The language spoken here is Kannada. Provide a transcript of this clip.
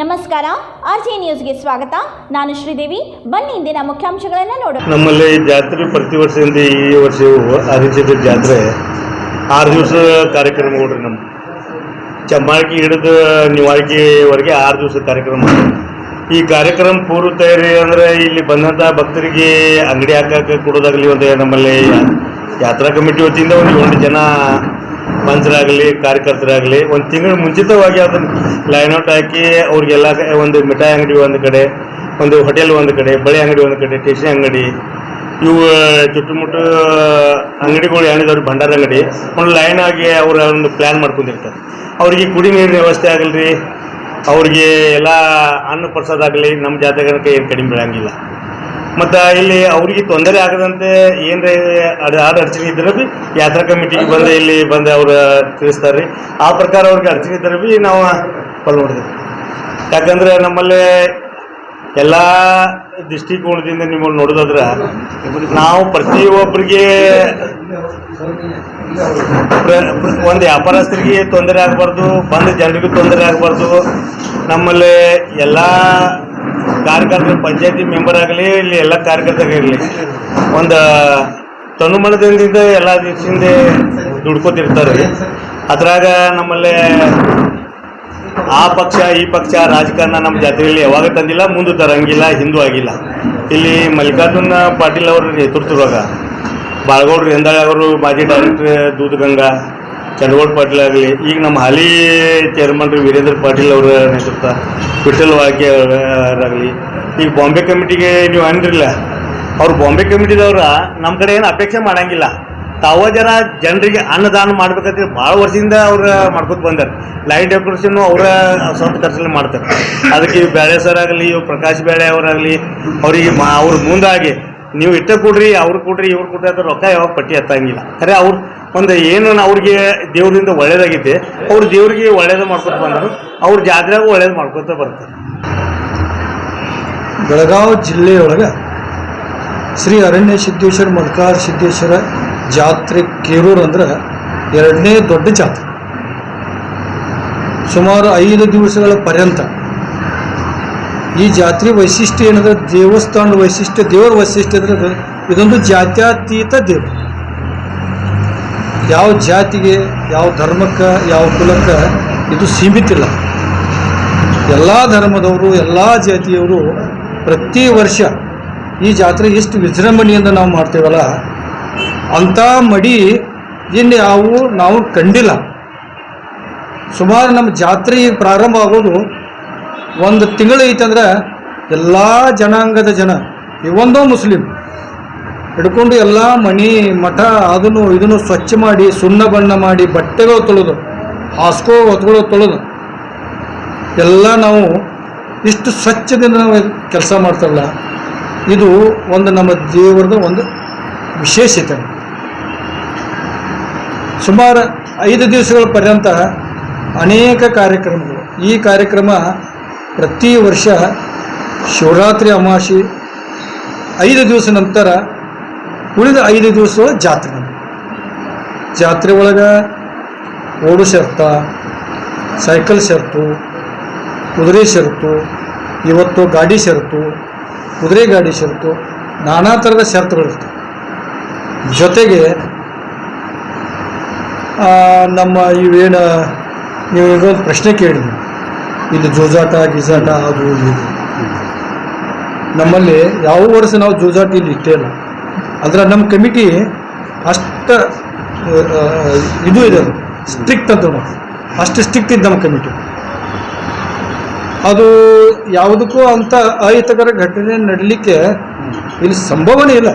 ನಮಸ್ಕಾರ ಆರ್ ಜಿ ನ್ಯೂಸ್ಗೆ ಸ್ವಾಗತ. ನಾನು ಶ್ರೀದೇವಿ. ಬನ್ನಿ ಇಂದಿನ ಮುಖ್ಯಾಂಶಗಳನ್ನು ನೋಡೋಣ. ನಮ್ಮಲ್ಲಿ ಜಾತ್ರೆ ಪ್ರತಿ ವರ್ಷದಿಂದ ಈ ವರ್ಷವೂ ಆರಿಸಿದ ಜಾತ್ರೆ. ಆರು ದಿವಸ ಕಾರ್ಯಕ್ರಮಗಳು ನಮ್ಮ ಚಮ್ಮಾಳ್ಗಿ ಹಿಡಿದು ನಿವಾಳ್ಕಿವರೆಗೆ ಆರು ದಿವಸ ಕಾರ್ಯಕ್ರಮ ಈ ಕಾರ್ಯಕ್ರಮ ಪೂರ್ವ ತಯಾರಿ ಅಂದರೆ ಇಲ್ಲಿ ಬಂದಂಥ ಭಕ್ತರಿಗೆ ಅಂಗಡಿ ಹಾಕಕ್ಕೆ ಕೊಡೋದಾಗಲಿ ಒಂದು ನಮ್ಮಲ್ಲಿ ಯಾತ್ರಾ ಕಮಿಟಿ ವತಿಯಿಂದ ಒಂದು ಜನ ಮಂಚರಾಗಲಿ ಕಾರ್ಯಕರ್ತರಾಗಲಿ, ಒಂದು ತಿಂಗಳು ಮುಂಚಿತವಾಗಿ ಅದನ್ನು ಔಟ್ ಹಾಕಿ ಅವ್ರಿಗೆಲ್ಲ ಒಂದು ಮಿಠಾಯಿ ಅಂಗಡಿ ಒಂದು ಕಡೆ, ಒಂದು ಹೋಟೆಲ್ ಒಂದು ಕಡೆ, ಬಳೆ ಅಂಗಡಿ ಒಂದು ಕಡೆ ಟೇಷನ್ ಅಂಗಡಿ, ಇವು ಚುಟ್ಟುಮುಟ್ಟು ಅಂಗಡಿಗಳು ಏನಿದಾವ್ರಿ ಭಂಡಾರ ಅಂಗಡಿ, ಒಂದು ಲೈನ್ ಆಗಿ ಅವರು ಒಂದು ಪ್ಲ್ಯಾನ್ ಮಾಡ್ಕೊಂಡಿರ್ತಾರೆ. ಅವ್ರಿಗೆ ಕುಡಿ ನೀರಿನ ವ್ಯವಸ್ಥೆ ಆಗಲ್ರಿ ಅವ್ರಿಗೆ ಎಲ್ಲ ಅನ್ನ ಪ್ರಸಾದ ಆಗಲಿ ನಮ್ಮ ಜಾತಕ ಏನು ಕಡಿಮೆ ಬೀಳಂಗಿಲ್ಲ. ಮತ್ತು ಇಲ್ಲಿ ಅವ್ರಿಗೆ ತೊಂದರೆ ಆಗದಂತೆ ಏನ್ರ ಅಡ ಆಡ ಅಡಚಣೆ ಇದ್ರೆ ಬಿ ಯಾತ್ರಾ ಕಮಿಟಿಗೆ ಬಂದು ಇಲ್ಲಿ ಬಂದು ಅವ್ರು ತಿಳಿಸ್ತಾರೆ ರೀ ಆ ಪ್ರಕಾರ ಅವ್ರಿಗೆ ಅಡಚಣೆ ಇದ್ರೆ ಬಿ ನಾವು ಫಲ್ ನೋಡಿದ್ವಿ ಯಾಕಂದ್ರೆ ನಮ್ಮಲ್ಲಿ ಎಲ್ಲ ದೃಷ್ಟಿಕೋನದಿಂದ ನಿಮ್ಮನ್ನು ನೋಡೋದಾದ್ರೆ ನಾವು ಪ್ರತಿ ಒಬ್ಬರಿಗೆ ಒಂದು ವ್ಯಾಪಾರಸ್ಥರಿಗೆ ತೊಂದರೆ ಆಗಬಾರ್ದು ಬಂದ ಜನರಿಗೂ ತೊಂದರೆ ಆಗಬಾರ್ದು. ನಮ್ಮಲ್ಲಿ ಎಲ್ಲ ಕಾರ್ಯಕರ್ತರು ಪಂಚಾಯತಿ ಮೆಂಬರ್ ಆಗಲಿ, ಇಲ್ಲಿ ಎಲ್ಲ ಕಾರ್ಯಕರ್ತರಿರಲಿ ಒಂದು ತನುಮಲದಿಂದ ಎಲ್ಲ ದಿವಸದಿಂದ ದುಡ್ಕೋತಿರ್ತಾರೆ. ಅದ್ರಾಗ ನಮ್ಮಲ್ಲಿ ಆ ಪಕ್ಷ, ಈ ಪಕ್ಷ ರಾಜಕಾರಣ ನಮ್ಮ ಜಾತ್ರೆಯಲ್ಲಿ ಯಾವಾಗ ತಂದಿಲ್ಲ, ಮುಂದೆ ತರಂಗಿಲ್ಲ, ಹಿಂದೂ ಆಗಿಲ್ಲ. ಇಲ್ಲಿ ಮಲ್ಲಿಕಾರ್ಜುನ ಪಾಟೀಲ್ ಅವರ ನೇತೃತ್ವದಾಗ, ಬಾಳಗೌಡ್ರು, ಹೆಂದಾಳ ಅವರು, ಮಾಜಿ ಡೈರೆಕ್ಟರ್ ದೂದಗಂಗಾ ಚಂದ್ರಗೌಡ ಪಾಟೀಲ್ ಆಗಲಿ, ಈಗ ನಮ್ಮ ಹಾಲಿ ಚೇರ್ಮನ್ ರೀ ವೀರೇಂದ್ರ ಪಾಟೀಲ್ ಅವರ ನೇತೃತ್ವ, ವಿಠಲ್ ವಾಕ್ಯ ಆಗಲಿ, ಈಗ ಬಾಂಬೆ ಕಮಿಟಿಗೆ ನೀವು ಅಂದ್ರಿಲ್ಲ, ಅವ್ರು ಬಾಂಬೆ ಕಮಿಟಿದವ್ರ ನಮ್ಮ ಕಡೆ ಏನು ಅಪೇಕ್ಷೆ ಮಾಡಂಗಿಲ್ಲ. ತಾವ ಜನ ಜನರಿಗೆ ಅನ್ನದಾನ ಮಾಡ್ಬೇಕಂತ ಭಾಳ ವರ್ಷದಿಂದ ಅವ್ರು ಮಾಡ್ಕೊತ ಬಂದಾರೆ. ಲೈಟ್ ಡೆಕೋರೇಷನ್ ಅವರ ಸ್ವಂತ ಖರ್ಚಲ್ಲಿ ಮಾಡ್ತಾರೆ. ಅದಕ್ಕೆ ಇವು ಬೇಳೆ ಸರ್ ಆಗಲಿ, ಇವು ಪ್ರಕಾಶ್ ಬೇಳೆ ಅವರಾಗಲಿ ಅವರಿಗೆ ಅವ್ರ ಮುಂದಾಗಿ ನೀವು ಇಟ್ಟ ಕೊಡ್ರಿ, ಅವ್ರು ಕೊಡ್ರಿ, ಇವ್ರು ಕೊಡ್ರಿ ಅಂತ ರೊಕ್ಕ ಯಾವಾಗ ಪಟ್ಟಿ ಹತ್ತಂಗಿಲ್ಲ ಖರೆ ಅವ್ರು ಒಂದು ಏನು ಅವ್ರಿಗೆ ದೇವರಿಂದ ಒಳ್ಳೇದಾಗಿದೆ ಅವ್ರು ದೇವ್ರಿಗೆ ಒಳ್ಳೇದು ಮಾಡ್ಕೊತ ಬಂದರು ಅವ್ರ ಜಾತ್ರೆಗೂ ಒಳ್ಳೇದು ಮಾಡ್ಕೊತ ಬರ್ತಾರೆ. ಬೆಳಗಾವಿ ಜಿಲ್ಲೆಯೊಳಗೆ ಶ್ರೀ ಅರಣ್ಯ ಸಿದ್ದೇಶ್ವರ, ಮಲ್ಕಾರ ಸಿದ್ದೇಶ್ವರ ಜಾತ್ರೆ ಕೇರೂರು ಅಂದ್ರೆ ಎರಡನೇ ದೊಡ್ಡ ಜಾತ್ರೆ. ಸುಮಾರು ಐದು ದಿವಸಗಳ ಪರ್ಯಂತ ಈ ಜಾತ್ರೆ ವೈಶಿಷ್ಟ್ಯ ಏನಂದ್ರೆ ದೇವಸ್ಥಾನದ ವೈಶಿಷ್ಟ್ಯ, ದೇವರ ವೈಶಿಷ್ಟ್ಯ ಅಂದ್ರೆ ಇದೊಂದು ಜಾತ್ಯಾತೀತ ದೇವರು. ಯಾವ ಜಾತಿಗೆ, ಯಾವ ಧರ್ಮಕ್ಕೆ, ಯಾವ ಕುಲಕ್ಕೆ ಇದು ಸೀಮಿತ ಇಲ್ಲ ಎಲ್ಲ ಧರ್ಮದವರು, ಎಲ್ಲ ಜಾತಿಯವರು ಪ್ರತಿ ವರ್ಷ ಈ ಜಾತ್ರೆ ಎಷ್ಟು ವಿಜೃಂಭಣೆಯಿಂದ ನಾವು ಮಾಡ್ತೇವಲ್ಲ, ಅಂಥ ಮಡಿ ಇನ್ನು ಯಾವು ನಾವು ಕಂಡಿಲ್ಲ. ಸುಮಾರು ನಮ್ಮ ಜಾತ್ರೆ ಪ್ರಾರಂಭ ಆಗೋದು ಒಂದು ತಿಂಗಳು ಐತಂದ್ರೆ ಎಲ್ಲ ಜನಾಂಗದ ಜನ ಇವೊಂದೋ ಮುಸ್ಲಿಂ ಹಿಡ್ಕೊಂಡು ಎಲ್ಲ ಮಣಿ ಮಠ ಅದನ್ನು ಇದನ್ನು ಸ್ವಚ್ಛ ಮಾಡಿ, ಸುಣ್ಣ ಬಣ್ಣ ಮಾಡಿ, ಬಟ್ಟೆಗಳು ತೊಳೆದು, ಹಾಸ್ಕೋ ಹೊತ್ಕೊಳ್ಳೋ ತೊಳೆದು, ಎಲ್ಲ ನಾವು ಇಷ್ಟು ಸ್ವಚ್ಛದಿಂದ ನಾವು ಕೆಲಸ ಮಾಡ್ತಾರಲ್ಲ, ಇದು ಒಂದು ನಮ್ಮ ದೇವರದ ಒಂದು ವಿಶೇಷತೆ. ಸುಮಾರು ಐದು ದಿವಸಗಳ ಪರ್ಯಂತ ಅನೇಕ ಕಾರ್ಯಕ್ರಮಗಳು. ಈ ಕಾರ್ಯಕ್ರಮ ಪ್ರತಿ ವರ್ಷ ಶಿವರಾತ್ರಿ ಅಮಾವಾಸ್ಯೆ ಐದು ದಿವಸ ನಂತರ ಉಳಿದ ಐದು ದಿವಸ ಜಾತ್ರೆ ಜಾತ್ರೆ ಒಳಗೆ ಓಡು ಶರ್ತ, ಸೈಕಲ್ ಶರ್ತು, ಕುದುರೆ ಶರ್ತು, ಇವತ್ತು ಗಾಡಿ ಶರ್ತು, ಕುದುರೆ ಗಾಡಿ ಶರ್ತು, ನಾನಾ ಥರದ ಶರ್ತುಗಳಿರ್ತವೆ ಜೊತೆಗೆ ನಮ್ಮ ಇವೇನು ನೀವು ಒಂದು ಪ್ರಶ್ನೆ ಕೇಳಿದ್ವಿ ಇಲ್ಲಿ ಜೂಜಾಟ, ಗಿಜಾಟ, ಅದು, ಇದು. ನಮ್ಮಲ್ಲಿ ಯಾವ ವರ್ಷ ನಾವು ಜೂಜಾಟ ಇಲ್ಲಿ ಇಟ್ಟೇ ಇಲ್ಲ ಅಂದ್ರೆ ನಮ್ಮ ಕಮಿಟಿ ಅಷ್ಟ ಇದು ಇದೆ ಸ್ಟ್ರಿಕ್ಟ್ ಅಂತ ನೋಡಿ. ಅಷ್ಟು ಸ್ಟ್ರಿಕ್ಟ್ ಇದೆ ನಮ್ಮ ಕಮಿಟಿ. ಅದು ಯಾವುದಕ್ಕೂ ಅಂತ ಅಹಿತಕರ ಘಟನೆ ನಡಲಿಕ್ಕೆ ಇಲ್ಲಿ ಸಂಭವನೇ ಇಲ್ಲ.